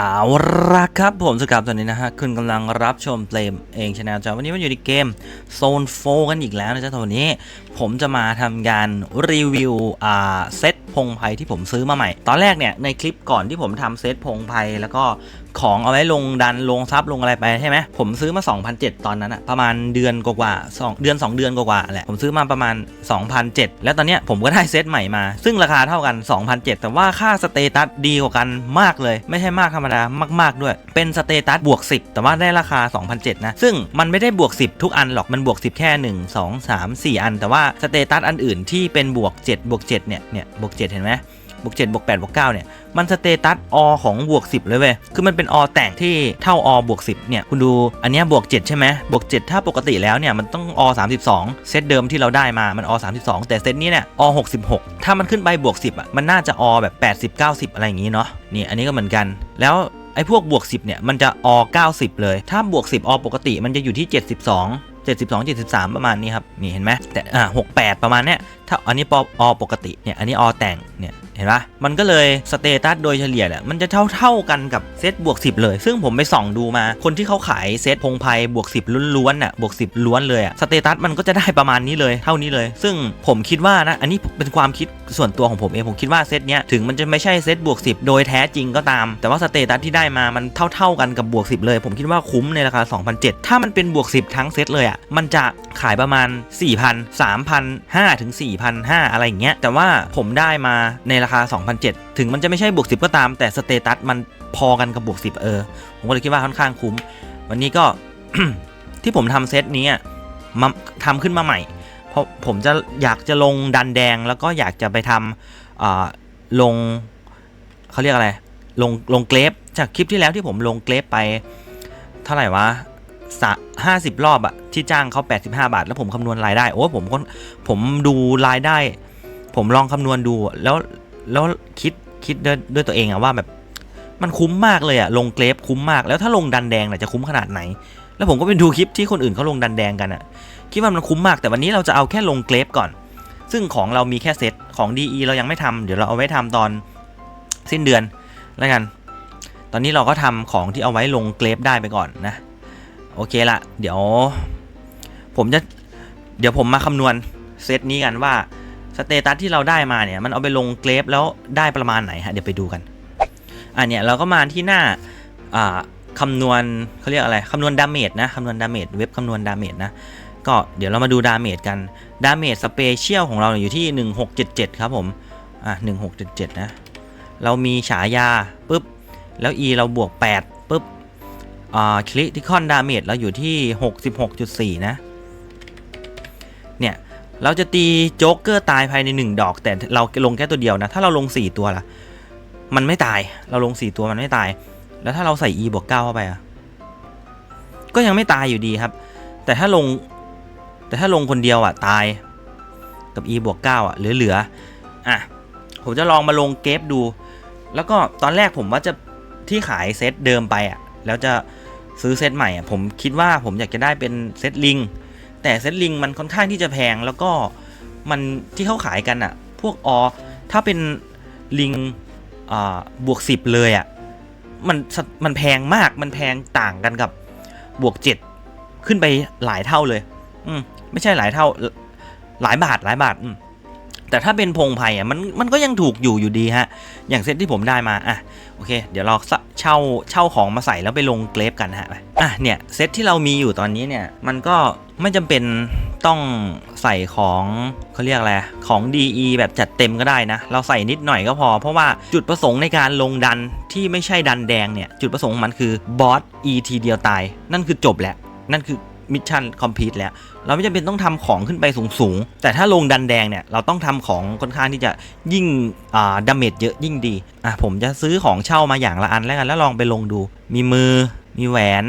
เอาละครับผมสกับตอนนี้นะฮะคุณกำลังรับชมเพลมเองชาแนลจ้าวันนี้มันอยู่ในเกมโซนโฟกันอีกแล้วนะจ๊ะตอนนี้ ผมจะมาทำการรีวิวอ่าเซตพงไพรที่ผมซื้อมาใหม่ ตอนแรกเนี่ยในคลิปก่อนที่ผมทำเซตพงไพรแล้วก็ ของเอาไว้ลงดันลงซับลงอะไรไปใช่ไหมผมซื้อมา 2,007 ตอนนั้นอะประมาณเดือนกว่าๆสองเดือน 2 เดือนกว่าๆแหละผมซื้อมาประมาณ 2,007 แล้วตอนเนี้ยผมก็ได้เซตใหม่มา ซึ่งราคาเท่ากัน 2,007 แต่ว่าค่าสเตตัสดีกว่ากันมากเลย ไม่ใช่มากธรรมดามาก ๆด้วย เป็นสเตตัสบวก 10 แต่ว่าได้ราคา 2,007 นะ ซึ่งมันไม่ได้บวก 10 ทุกอันหรอกมันบวก 10 แค่ 1 2 3 4 อัน แต่ว่าสเตตัสอันอื่นที่เป็นบวก7บวก7เนี่ยเนี่ยบวก7เห็นไหม บวก7บวก8บวก9เนี่ย มันสเตตัสอของบวก 10 เลยเว้ย คือมันเป็นอแต่งที่เท่าอบวก 10 เนี่ย คุณดูอันนี้บวก 7 ใช่ไหมบวก 7 ถ้าปกติแล้วเนี่ย มันต้องอ32 เซตเดิมที่เราได้มา มันอ32 แต่เซตนี้เนี่ยอ66 ถ้ามันขึ้นไปบวก 10อะ มันน่าจะอแบบ 80 90 อะไรอย่างงี้เนาะ นี่อันนี้ก็เหมือนกัน แล้วไอ้พวกบวก 10 เนี่ย มันจะอ90 เลย ถ้าบวก 10อปกติ มันจะอยู่ที่ 72 72 73 ประมาณนี้ครับ นี่เห็นไหมแต่อ่า68 ประมาณเนี้ยถ้าอันนี้ปออปกติเนี่ยอันนี้อแต่งเนี่ยเห็นปะมันก็เลยสเตตัสโดยเฉลี่ยเนี่ยมันจะเท่าเท่ากันกับเซตบวก 10 เลย ซึ่งผมไปส่องดูมา คนที่เขาขายเซตพงไพรบวก 10ล้วนๆน่ะบวก 10 ล้วนเลยอะสเตตัสมันก็จะได้ประมาณนี้เลยเท่านี้เลย ซึ่งผมคิดว่านะ อันนี้เป็นความคิดส่วนตัวของผมเองผมคิดว่าเซตเนี้ยถึงมันจะไม่ใช่เซตบวก 10 โดยแท้จริงก็ตาม แต่ว่าสเตตัสที่ได้มามันเท่าๆกันกับบวก 10 เลย ผมคิดว่าคุ้มในราคา2,007ถ้ามันเป็นบวก 10 ทั้งเซตเลยอะมันจะขายประมาณ 4,000 3,500ถึง4,500 อะไรอย่างเงี้ย แต่ว่าผมได้มาในราคา 2,007 ถึงมันจะไม่ใช่บวก10 ก็ตาม แต่สเตตัสมันพอกันกับบวก10 เออ ผมก็เลยคิดว่าค่อนข้างคุ้ม วันนี้ก็ที่ผมทำเซตนี้มาทำขึ้นมาใหม่ เพราะผมจะอยากจะลงดันแดงแล้วก็อยากจะไปทำลงเขาเรียกอะไร ลงลงเกรฟจากคลิปที่แล้วที่ผมลงเกรฟไปเท่าไหร่วะ ห้าสิบรอบอะที่จ้างเขา85 บาท แล้วผมคำนวณรายได้โอ้ผมผมดูรายได้ ผมลองคำนวณดูแล้วแล้วคิดคิดด้วยด้วยตัวเองอะว่าแบบมันคุ้มมากเลยอะลงเกรฟคุ้มมากแล้วถ้าลงดันแดงน่ะจะคุ้มขนาดไหน แล้วผมก็ไปดูคลิปที่คนอื่นเขาลงดันแดงกันอะคิดว่ามันคุ้มมากแต่วันนี้เราจะเอาแค่ลงเกรฟก่อน ซึ่งของเรามีแค่เซตของ DE เรายังไม่ทำเดี๋ยวเราเอาไว้ทำตอนสิ้นเดือนแล้วกัน ตอนนี้เราก็ทำของที่เอาไว้ลงเกรฟได้ไปก่อนนะ โอเคละเดี๋ยว ผมจะเดี๋ยวผมมาคำนวณเซตนี้กันว่าสเตตัสที่เราได้มาเนี่ย มันเอาไปลงเกรฟแล้วได้ประมาณไหนฮะ เดี๋ยวไปดูกันอะเนี่ยเราก็มาที่หน้าอ่าคำนวณเขาเรียกอะไรคำนวณดาเมจนะคำนวณดาเมจเว็บคำนวณดาเมจนะ ก็เดี๋ยวเรามาดูดาเมจกันดาเมจสเปเชียลของเราเนี่ยอยู่ที่ 1677 ครับผมอะ1677 นะ เรามีฉายาปุ๊บ แล้ว E เราบวก 8ปุ๊บ อ่าคริติคอนดาเมจเราอยู่ที่ 66.4 นะ เนี่ย เราจะตีโจ๊กเกอร์ตายภายใน 1 ดอก แต่เราลงแค่ตัวเดียวนะ ถ้าเราลง 4 ตัวล่ะ มันไม่ตาย เราลง 4 ตัวมันไม่ตาย แล้วถ้าเราใส่ E บวก 9 เข้าไปอะก็ยังไม่ตายอยู่ดีครับ แต่ถ้าลง แต่ถ้าลงคนเดียวอะตาย กับ E บวก 9อะเหลือๆอะ ผมจะลองมาลงเกฟดู แล้วก็ตอนแรกผมว่าจะที่ขายเซตเดิมไปอะแล้วจะ ซื้อเซตใหม่อะผมคิดว่าผมอยากจะได้เป็นเซตลิง แต่เซตลิงมันค่อนข้างที่จะแพงแล้วก็มันที่เขาขายกันอะ พวกอถ้าเป็นลิงอ่าบวกสิบเลยอะมันมันแพงมากมันแพงต่างกันกับบวกเจ็ดขึ้นไปหลายเท่าเลย อืมไม่ใช่หลายเท่าหลายบาทหลายบาทอืมแต่ถ้าเป็นพงไพ่อะมันมันก็ยังถูกอยู่อยู่ดีฮะ อย่างเซตที่ผมได้มาอะโอเค เดี๋ยวเรา ช่าเช่าของมาใส่แล้วไปลงเกรฟกันฮะอะเนี่ยเซตที่เรามีอยู่ตอนนี้เนี่ยมันก็ไม่จำเป็นต้องใส่ของเขาเรียกอะไรของ DE แบบจัดเต็มก็ได้นะ เราใส่นิดหน่อยก็พอ เพราะว่าจุดประสงค์ในการลงดันที่ไม่ใช่ดันแดงเนี่ย จุดประสงค์มันคือบอส E ทีเดียวตาย นั่นคือจบแหละ นั่นคือ มิชชั่นคอมพลีทแล้ว เราไม่จำเป็นต้องทำของขึ้นไปสูงๆ แต่ถ้าลงดันแดงเนี่ย เราต้องทำของค่อนข้างที่จะยิ่งอ่าดาเมจเยอะยิ่งดี อะผมจะซื้อของเช่ามาอย่างละอันแล้วกันแล้วลองไปลงดู มีมือ มีแหวน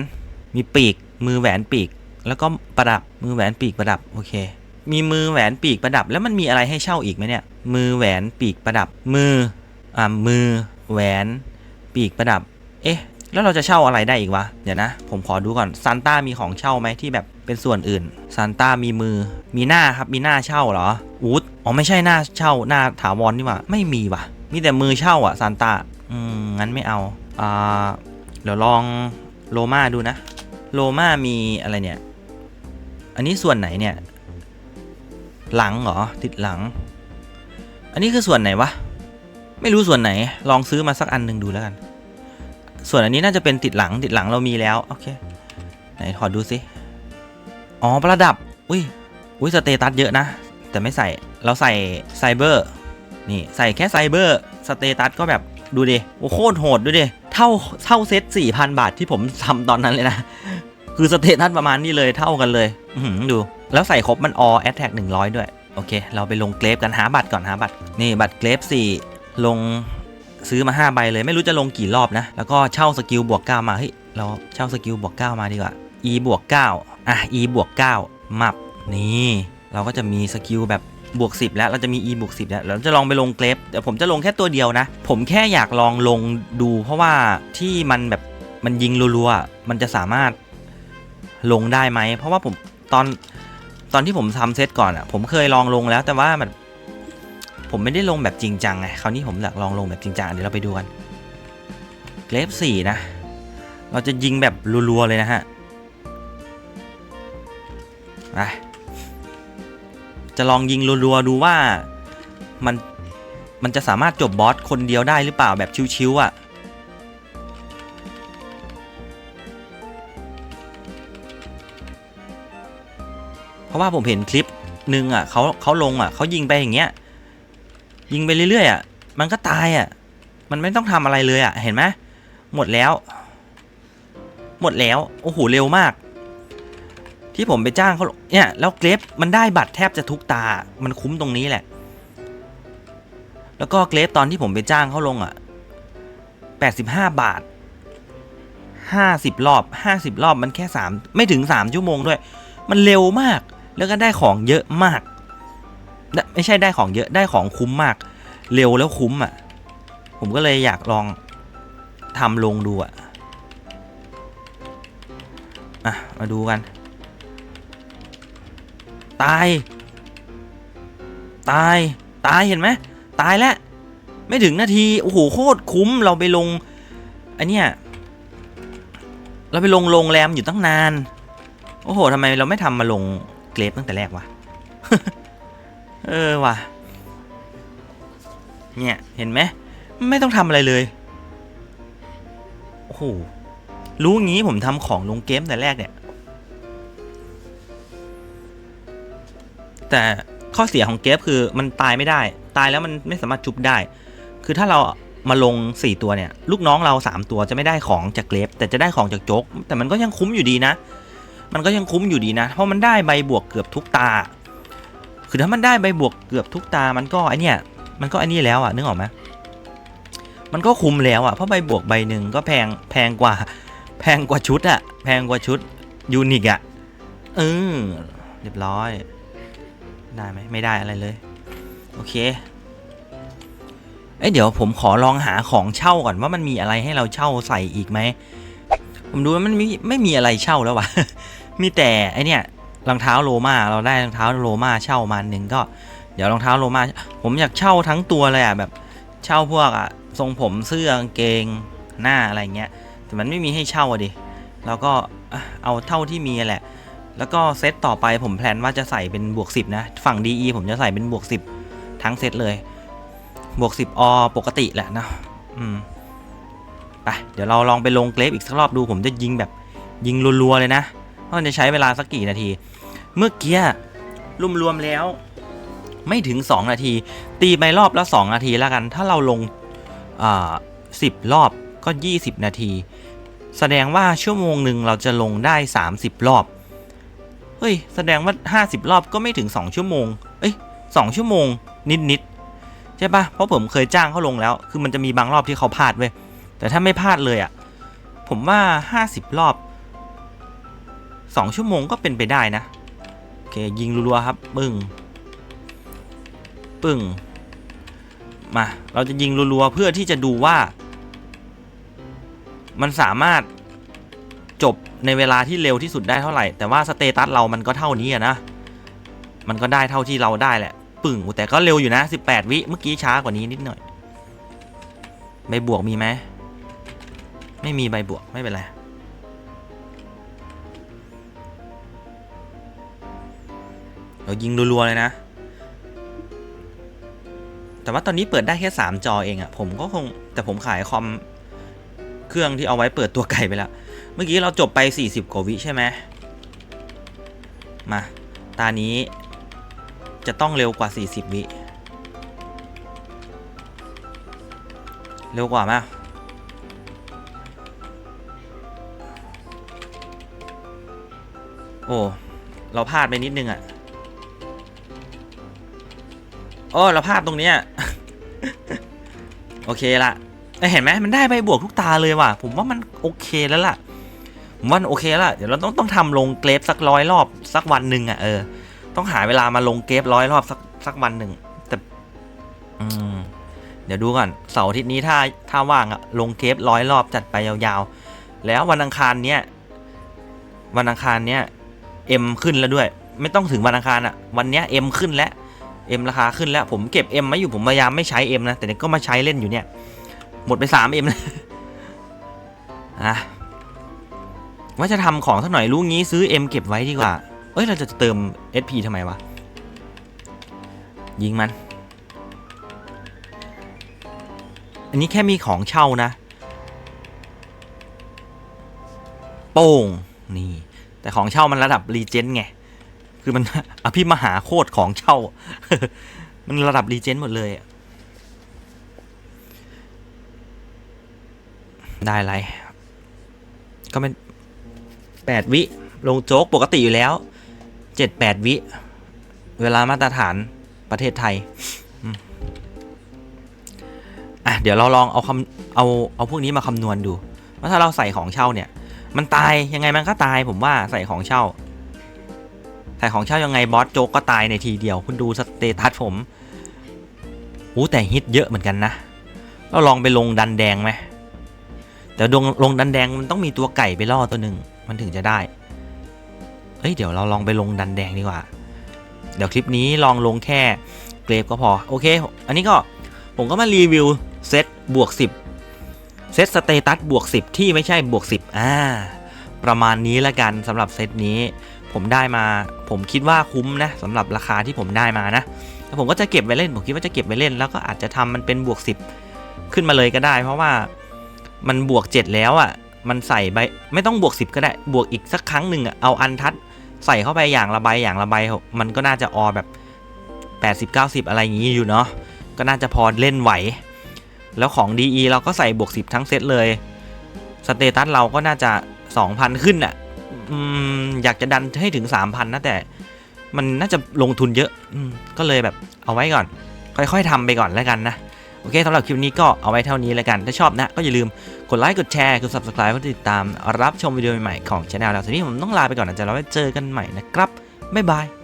มีปีก มือแหวนปีก แล้วก็ประดับ มือแหวนปีกประดับ โอเค มีมือแหวนปีกประดับ แล้วมันมีอะไรให้เช่าอีกไหมเนี่ย มือแหวนปีกประดับ มือ อ่ามือ แหวน ปีกประดับ เอ๊ะ แล้วเราจะเช่าอะไรได้อีกวะ เดี๋ยวนะ ผมขอดูก่อนซานต้ามีของเช่าไหมที่แบบเป็นส่วนอื่นซานต้ามีมือ มีหน้าครับมีหน้าเช่าเหรออูดอ๋อไม่ใช่หน้าเช่าหน้าถาวรนี่หว่าไม่มีว่ะ มีแต่มือเช่าอะซานต้าอืมงั้นไม่เอาอ่าเดี๋ยวลองโลมาดูนะ โลมามีอะไรเนี่ย อันนี้ส่วนไหนเนี่ย หลังเหรอติดหลัง อันนี้คือส่วนไหนวะไม่รู้ส่วนไหน ลองซื้อมาสักอันหนึ่งดูแล้วกัน ส่วนอันนี้น่าจะเป็นติดหลังติดหลังเรามีแล้วโอเคไหนถอดดูสิอ๋อประดับ อุ้ยอุ้ยสเตตัสเยอะนะ แต่ไม่ใส่เราใส่ไซเบอร์นี่ใส่แค่ไซเบอร์สเตตัสก็แบบดูดิโอ้โคตรโหดดูดิเท่าเท่าเซต4,000 บาทที่ผมทำตอนนั้นเลยนะ คือสเตตัสประมาณนี้เลยเท่ากันเลยอืดู แล้วใส่ครบมันออแอตแทก100 ด้วย โอเค เราไปลงเกรฟกันหาบัตรก่อนหาบัตร นี่บัตรเกรฟ4ลง ซื้อมา 5 ใบเลยไม่รู้จะลงกี่รอบนะ แล้วก็เช่าสกิลบวก 9 มา เฮ้ย เราเช่าสกิลบวก 9 มาดีกว่า e บวก 9 อะ e บวก 9 มับ นี่ เราก็จะมีสกิลแบบบวก 10 แล้วเราจะมี e บวก 10 แล้ว เราจะลองไปลงเกรฟแต่ผมจะลงแค่ตัวเดียวนะ ผมแค่อยากลองลงดู เพราะว่าที่มันแบบมันยิงรัวๆ มันจะสามารถลงได้ไหม เพราะว่าผมตอนตอนที่ผมทำเซตก่อนอะ ผมเคยลองลงแล้วแต่ว่ามัน ผมไม่ได้ลงแบบจริงจังไงคราวนี้ผมอยากลองลงแบบจริงจังเดี๋ยวเราไปดูกันเกรฟสี่นะ เราจะยิงแบบรัวๆเลยนะฮะไปจะลองยิงรัวๆดูว่ามันมันจะสามารถจบบอสคนเดียวได้หรือเปล่าแบบชิวๆอะ่ะเพราะว่าผมเห็นคลิปหนึ่งอะเขาเขาลงอะเขายิงไปอย่างเงี้ย ยิงไปเรื่อยๆอะ มันก็ตายอะ มันไม่ต้องทำอะไรเลยอะ เห็นไหมหมดแล้ว หมดแล้ว โอ้โห เร็วมาก ที่ผมไปจ้างเขาเนี่ย แล้วเกรฟมันได้บัตรแทบจะทุกตา มันคุ้มตรงนี้แหละ แล้วก็เกรฟตอนที่ผมไปจ้างเขาลงอะ85บห้าบาท50รอบ50รอบมันแค่3ไม่ถึง3ชั่วโมงด้วย มันเร็วมาก แล้วก็ได้ของเยอะมาก ไม่ใช่ได้ของเยอะได้ของคุ้มมาก เร็วแล้วคุ้มอะ ผมก็เลยอยากลองทำลงดูอะอะมาดูกัน ตาย ตาย ตายเห็นไหมตายแล้ว ไม่ถึงนาที โอ้โห โคตรคุ้มเราไปลงอันเนี้ยเราไปลงโรงแรมอยู่ตั้งนาน โอ้โหทำไมเราไม่ทำมาลงเกรฟตั้งแต่แรกวะ เออว่ะ เนี่ย เห็นไหม ไม่ต้องทำอะไรเลย โอ้โห รู้งี้ผมทำของลงเกมแต่แรกเนี่ย แต่ข้อเสียของเกฟคือมันตายไม่ได้ ตายแล้วมันไม่สามารถจุบได้ คือถ้าเรามาลง 4 ตัวเนี่ย ลูกน้องเรา 3 ตัวจะไม่ได้ของจากเกรฟแต่จะได้ของจากโจ๊กแต่มันก็ยังคุ้มอยู่ดีนะ มันก็ยังคุ้มอยู่ดีนะ เพราะมันได้ใบบวกเกือบทุกตา คือถ้ามันได้ใบบวกเกือบทุกตา มันก็ไอเนี่ย มันก็ไอนี่แล้วอะนึกออกไหมมันก็คุ้มแล้วอะเพราะใบบวกใบหนึ่งก็แพงแพงกว่า แพงกว่าชุดอะแพงกว่าชุดยูนิคอะเออเรียบร้อย ได้ไหมไม่ได้อะไรเลย โอเคเอ้เดี๋ยวผมขอลองหาของเช่าก่อนว่ามันมีอะไรให้เราเช่าใส่อีกไหมผมดูว่ามันไม่ไม่มีอะไรเช่าแล้ววะมีแต่ไอเนี่ย รองเท้าโลมาเราได้รองเท้าโลมาเช่ามาหนึ่งก็ เดี๋ยวรองเท้าโลมาผมอยากเช่าทั้งตัวเลยอะแบบเช่าพวกอะทรงผมเสื้อกางเกงหน้าอะไรเงี้ยแต่มันไม่มีให้เช่าอะดิเราก็เอาเท่าที่มีแหละ แล้วก็เซตต่อไปผมแพลนว่าจะใส่เป็นบวก 10 นะ ฝั่ง DE ผมจะใส่เป็นบวก 10 ทั้งเซตเลย บวก 10อปกติแหละนะอืมไปเดี๋ยวเราลองไปลงเกรฟอีกสักรอบดูผมจะยิงแบบยิงรัวๆเลยนะว่ามันจะใช้เวลาสักกี่นาที เมื่อกี้รวมๆแล้ว ไม่ถึง 2 นาที ตีไปรอบละ2นาทีแล้วกัน ถ้าเราลงอ่า10รอบก็ 20 นาที แสดงว่าชั่วโมงหนึ่งเราจะลงได้ 30 รอบ เฮ้ย แสดงว่า 50 รอบก็ไม่ถึง 2 ชั่วโมง เอ้ย2ชั่วโมงนิดๆใช่ปะเพราะผมเคยจ้างเขาลงแล้ว คือมันจะมีบางรอบที่เขาพลาดเว้ย แต่ถ้าไม่พลาดเลยอะ่ะ ผมว่า 50 รอบ 2 ชั่วโมงก็เป็นไปได้นะ เคยิงรัวๆครับปึ้งปึ้งมาเราจะยิงรัวๆเพื่อที่จะดูว่า มันสามารถจบในเวลาที่เร็วที่สุดได้เท่าไหร่ แต่ว่าสเตตัสเรามันก็เท่านี้นะ มันก็ได้เท่าที่เราได้แหละ ปึ่งแต่ก็เร็วอยู่นะ 18 วิเมื่อกี้ช้ากว่านี้นิดหน่อย ใบบวกมีไหม ไม่มีใบบวกไม่เป็นไร เรายิงรัวๆเลยนะ แต่ว่าตอนนี้เปิดได้แค่ 3 จอเองอะ่ะผมก็คงแต่ผมขายคอมเครื่องที่เอาไว้เปิดตัวไก่ไปแล้ว เมื่อกี้เราจบไป 40กว่าวิใช่ไหมมา ตานี้จะต้องเร็วกว่า 40 วิ เร็วกว่าไหมโอ้ เราพลาดไปนิดนึงอะ่ะ โอ้เราพลาดตรงเนี้ย โอเคละเห็นไหมมันได้ใบบวกทุกตาเลยว่ะ ผมว่ามันโอเคแล้วล่ะ ผมว่าโอเคแล้วเดี๋ยวเราต้องต้องทำลงเกรฟสักร้อยรอบสักวันหนึ่งอะเออ ต้องหาเวลามาลงเกรฟร้อยรอบสักสักวันหนึ่งแต่ อืม เดี๋ยวดูก่อนเสาร์อาทิตย์นี้ถ้าถ้าว่างอะลงเกรฟร้อยรอบจัดไปยาวๆ แล้ววันอังคารเนี้ยวันอังคารเนี้ยเอ็มขึ้นแล้วด้วย ไม่ต้องถึงวันอังคารอะวันเนี้ยเอ็มขึ้นแล้ว เอ็มราคาขึ้นแล้วผมเก็บเอ็มไม่อยู่ผมพยายามไม่ใช้เอ็มนะ แต่เนี่ยก็มาใช้เล่นอยู่เนี่ย หมดไปสามเอ็มเลยอะว่าจะทำของสักหน่อยรู้งี้ซื้อเอ็มเก็บไว้ดีกว่า เอ้ยเราจะเติม SP ทำไมวะ ยิงมัน อันนี้แค่มีของเช่านะ โป้งนี่ แต่ของเช่ามันระดับรีเจนไง คือมันอภิมหาโคตรของเช่า มันระดับรีเจนหมดเลยได้อะไร ก็เป็นแปดวิ ลงโจ๊กปกติอยู่แล้วเจ็ดแปดวิ เวลามาตรฐานประเทศไทยอะเดี๋ยวเราลองเอาคำเอาเอาพวกนี้มาคำนวณดู ว่าถ้าเราใส่ของเช่าเนี่ย มันตายยังไงมันก็ตายผมว่าใส่ของเช่า ใส่ของเช่ายังไงบอสโจก็ตายในทีเดียว คุณดูสเตตัสผมอู้แต่ฮิตเยอะเหมือนกันนะ เราลองไปลงดันแดงไหมแต่ดวงลงดันแดงมันต้องมีตัวไก่ไปล่อตัวหนึ่งมันถึงจะได้ เอ้ยเดี๋ยวเราลองไปลงดันแดงดีกว่า เดี๋ยวคลิปนี้ลองลงแค่เกรฟก็พอ โอเค อันนี้ก็ผมก็มารีวิวเซตบวก 10 เซตสเตตัสบวก 10 ที่ไม่ใช่บวก 10 อ่า ประมาณนี้ละกันสำหรับเซตนี้ ผมได้มา ผมคิดว่าคุ้มนะสำหรับราคาที่ผมได้มานะแล้วผมก็จะเก็บไว้เล่น ผมคิดว่าจะเก็บไว้เล่น แล้วก็อาจจะทำมันเป็นบวก 10 ขึ้นมาเลยก็ได้ เพราะว่ามันบวก 7 แล้วอะ่ะ มันใส่ใบไม่ต้องบวก 10 ก็ได้ บวกอีกสักครั้งหนึ่งอะ่ะเอาอันทัดใส่เข้าไปอย่างละใบอย่างละใบมันก็น่าจะออแบบ 80 90 อะไรอย่างนี้อยู่เนาะก็น่าจะพอเล่นไหว แล้วของ DE เราก็ใส่บวก 10 ทั้งเซตเลย สเตตัสเราก็น่าจะ 2,000 ขึ้นอะ่ะ อืมอยากจะดันให้ถึง 3,000 นะ แต่ มันน่าจะลงทุนเยอะอก็เลยแบบเอาไว้ก่อน ค่อยๆทำไปก่อนแล้วกันนะ โอเคสำหรับคลิปนี้ก็เอาไว้เท่านี้แล้วกัน ถ้าชอบนะ ก็อย่าลืมกดไลค์กดแชร์กด subscribe เพื่อติดตามรับชมวิดีโอใหม่ๆของช anel แล้วทีนี้ผมต้องลาไปก่อนนะจะเราไว้เจอกันใหม่นะครับบ๊ายบาย